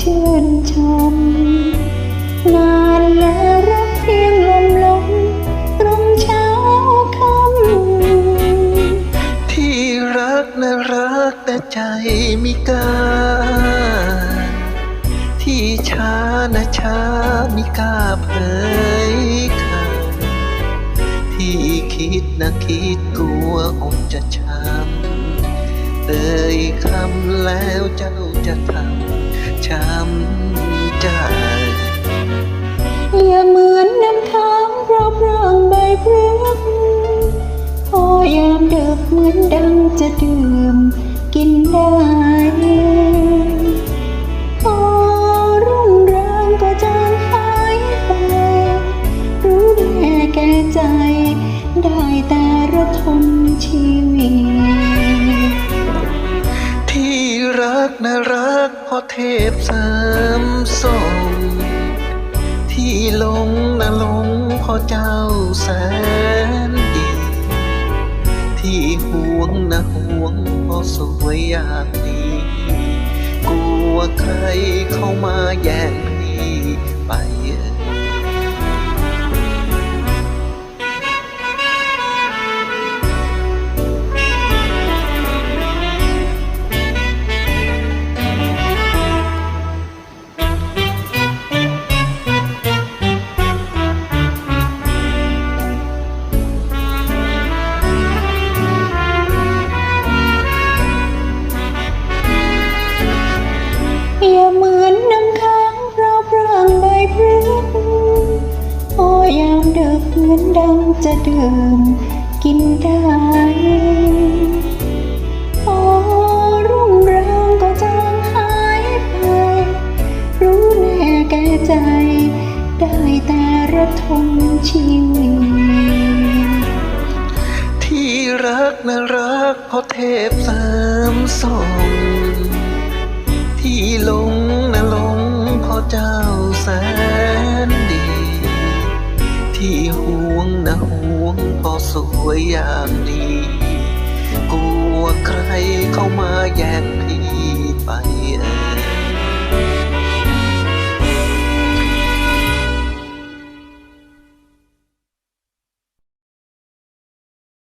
ชื่นชม นานแล้วรักเพียงลมลมตรงเช้าคำที่รักนะรักแต่ใจมิกล้าที่ช้านะช้ามิกล้าเผยคำที่คิดนะคิดกลัวอดจะช้ำ เอ่ยคำแล้วเจ้าจะทำช้ำใจอย่าเหมือนน้ำค้างรอบร่างใบพฤกษ์พอยามดึกเหมือนดังจะดื่มกินได้พอรุ่งเรืองก็จางหายไป รู้แน่แก่ใจ ได้แต่ระทมชีวิต กนะรักพอเทพสามส่งที่หลงนะหลงพอเจ้าแสนดี ที่ห่วงนะห่วงพอสวยอย่างนี้กลัวใครเข้ามาแย่ง จะดื่มกินได้พอรุ่งเรืองก็จางหายไป รู้แน่แก่ใจ ได้แต่ระทมชีวิต ที่รักนะรักเพราะเทพเสริมส่งที่หลงนะหลงเพราะเจ้าแสน ที่ห่วงนะห่วงเพราะสวยอย่างนี้กลัวใครเข้ามาแย่งพี่